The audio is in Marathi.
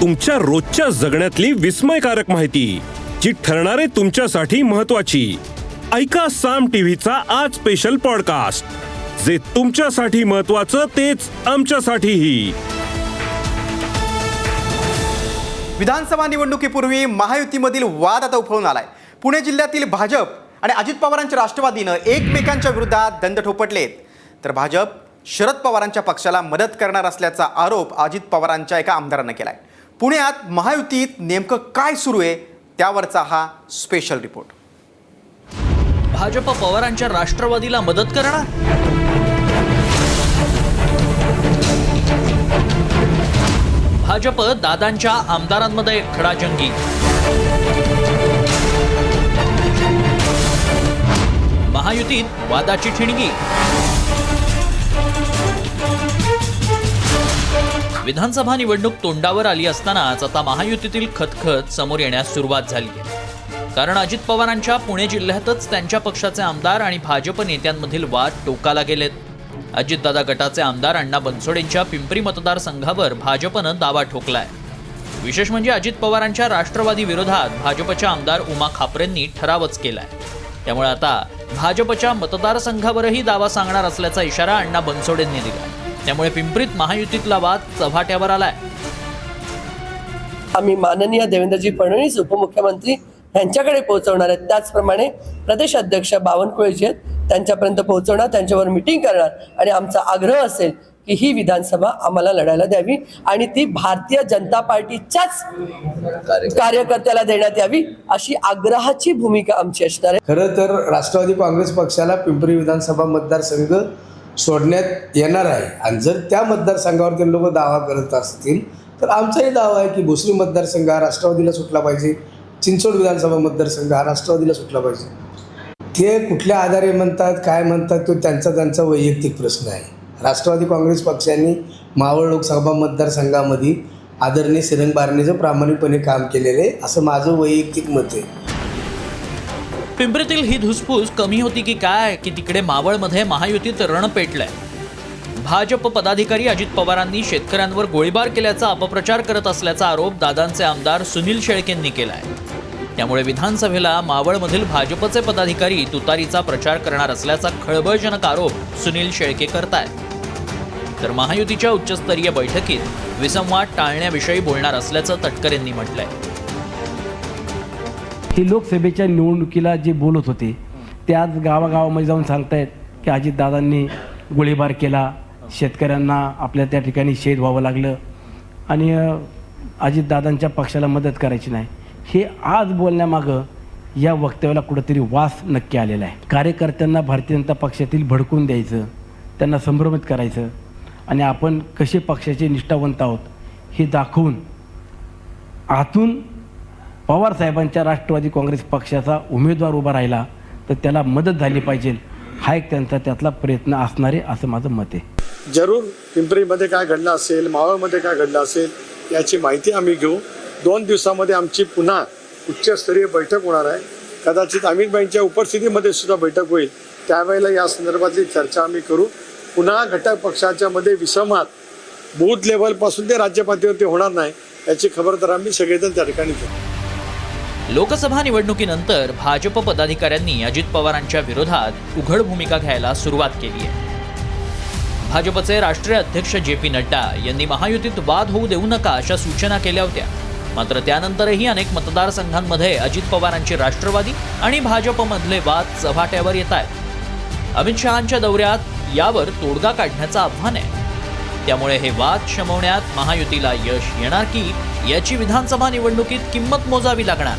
तुमच्या रोजच्या जगण्यातली विस्मयकारक माहिती जी ठरणारे तुमच्यासाठी महत्वाची ऐका साम टीव्हीचा आज स्पेशल पॉडकास्ट जे तुमच्यासाठी महत्वाचं तेच आमच्यासाठीही. विधानसभा निवडणुकीपूर्वी महायुतीमधील वाद आता उफळून आलाय. पुणे जिल्ह्यातील भाजप आणि अजित पवारांच्या राष्ट्रवादीनं एकमेकांच्या विरोधात दंड ठोपटलेत तर भाजप शरद पवारांच्या पक्षाला मदत करणार असल्याचा आरोप अजित पवारांच्या एका आमदारानं केलाय. पुण्यात महायुतीत नेमकं काय सुरू आहे त्यावरचा हा स्पेशल रिपोर्ट भाजप पवारांच्या राष्ट्रवादीला मदत करणार? भाजप दादांच्या आमदारांमध्ये खडाजंगी महायुतीत वादाची ठिणगी. विधानसभा निवडणूक तोंडावर आली असतानाच आता महायुतीतील खतखत समोर येण्यास सुरुवात झाली आहे. कारण अजित पवारांच्या पुणे जिल्ह्यातच त्यांच्या पक्षाचे आमदार आणि भाजप नेत्यांमधील वाद टोकाला गेलेत. अजितदादा गटाचे आमदार अण्णा बनसोडेंच्या पिंपरी मतदारसंघावर भाजपनं दावा ठोकलाय. विशेष म्हणजे अजित पवारांच्या राष्ट्रवादी विरोधात भाजपच्या आमदार उमा खापरेंनी ठरावच केलाय. त्यामुळे आता भाजपच्या मतदारसंघावरही दावा सांगणार असल्याचा इशारा अण्णा बनसोडेंनी दिला त्यामुळे पिंपरीत महायुतीतला वाद चव्हाट्यावर आलाय. आम्ही माननीय देवेंद्रजी फडणवीस उपमुख्यमंत्री यांच्याकडे पोहोचवणार आहेत. त्याचप्रमाणे प्रदेश अध्यक्ष बावनकुळेजी आहेत त्यांच्यापर्यंत पोहोचवणार त्यांच्यावर मिटिंग करणार. आणि आमचा आग्रह असेल की ही विधानसभा आम्हाला लढायला द्यावी आणि ती भारतीय जनता पार्टीच्याच कार्यकर्त्याला देण्यात यावी अशी आग्रहाची भूमिका आमची असणार आहे. खरं तर राष्ट्रवादी काँग्रेस पक्षाला पिंपरी विधानसभा मतदारसंघ सोडण्यात येणार आहे. आणि जर त्या मतदारसंघावर ते लोक दावा करत असतील तर आमचाही दावा आहे की भोसरी मतदारसंघ हा राष्ट्रवादीला सुटला पाहिजे. चिंचवड विधानसभा मतदारसंघ हा राष्ट्रवादीला सुटला पाहिजे. ते कुठल्या आधारे म्हणतात काय म्हणतात तो त्यांचा त्यांचा वैयक्तिक प्रश्न आहे. राष्ट्रवादी काँग्रेस पक्षाने मावळ लोकसभा मतदारसंघामध्ये आदरणीय सिरंग बारणेचं प्रामाणिकपणे काम केलेलं आहे असं माझं वैयक्तिक मत आहे. पिंपरीतील ही धुसफूस कमी होती की काय की तिकडे मावळमध्ये महायुतीत रण पेटलंय. भाजप पदाधिकारी अजित पवारांनी शेतकऱ्यांवर गोळीबार केल्याचा अपप्रचार करत असल्याचा आरोप दादांचे आमदार सुनील शेळकेंनी केलाय. त्यामुळे विधानसभेला मावळमधील भाजपचे पदाधिकारी तुतारीचा प्रचार करणार असल्याचा खळबळजनक आरोप सुनील शेळके करतायत तर महायुतीच्या उच्चस्तरीय बैठकीत विसंवाद टाळण्याविषयी बोलणार असल्याचं तटकरेंनी म्हटलंय. हे लोकसभेच्या निवडणुकीला जे बोलत होते ते आज गावागावामध्ये जाऊन सांगतायत की अजितदादांनी गोळीबार केला शेतकऱ्यांना आपल्या त्या ठिकाणी शेत व्हावं लागलं आणि अजितदादांच्या पक्षाला मदत करायची नाही. हे आज बोलण्यामागं या वक्तव्याला कुठंतरी वास नक्की आलेला आहे. कार्यकर्त्यांना भारतीय जनता पक्षातील भडकून द्यायचं त्यांना संभ्रमित करायचं आणि आपण कसे पक्षाचे निष्ठावंत आहोत हे दाखवून आतून पवार साहेबांच्या राष्ट्रवादी काँग्रेस पक्षाचा उमेदवार उभा राहिला तर त्याला मदत झाली पाहिजे. हा एक त्यांचा त्यातला प्रयत्न असणार आहे असं माझं मत आहे. जरूर पिंपरीमध्ये काय घडलं असेल मावळमध्ये काय घडलं असेल याची माहिती आम्ही घेऊ. दोन दिवसामध्ये आमची पुन्हा उच्चस्तरीय बैठक होणार आहे. कदाचित अमितबाईंच्या उपस्थितीमध्ये सुद्धा बैठक होईल. त्यावेळेला या संदर्भातली चर्चा आम्ही करू. पुन्हा घटक पक्षाच्या मध्ये विसंवाद बूथ लेवलपासून ते राज्य पातळीवरती होणार नाही याची खबरदार आम्ही सगळेजण त्या ठिकाणी घेऊ. लोकसभा निवडणुकीनंतर भाजप पदाधिकाऱ्यांनी अजित पवारांच्या विरोधात उघड भूमिका घ्यायला सुरुवात केली आहे. भाजपचे राष्ट्रीय अध्यक्ष जे पी नड्डा यांनी महायुतीत वाद होऊ देऊ नका अशा सूचना केल्या होत्या. मात्र त्यानंतरही अनेक मतदारसंघांमध्ये अजित पवारांची राष्ट्रवादी आणि भाजपमधले वाद चव्हाट्यावर येत आहेत. अमित शहांच्या दौऱ्यात यावर तोडगा काढण्याचं आव्हान आहे. त्यामुळे हे वाद शमवण्यात महायुतीला यश येणार की याची विधानसभा निवडणुकीत किंमत मोजावी लागणार?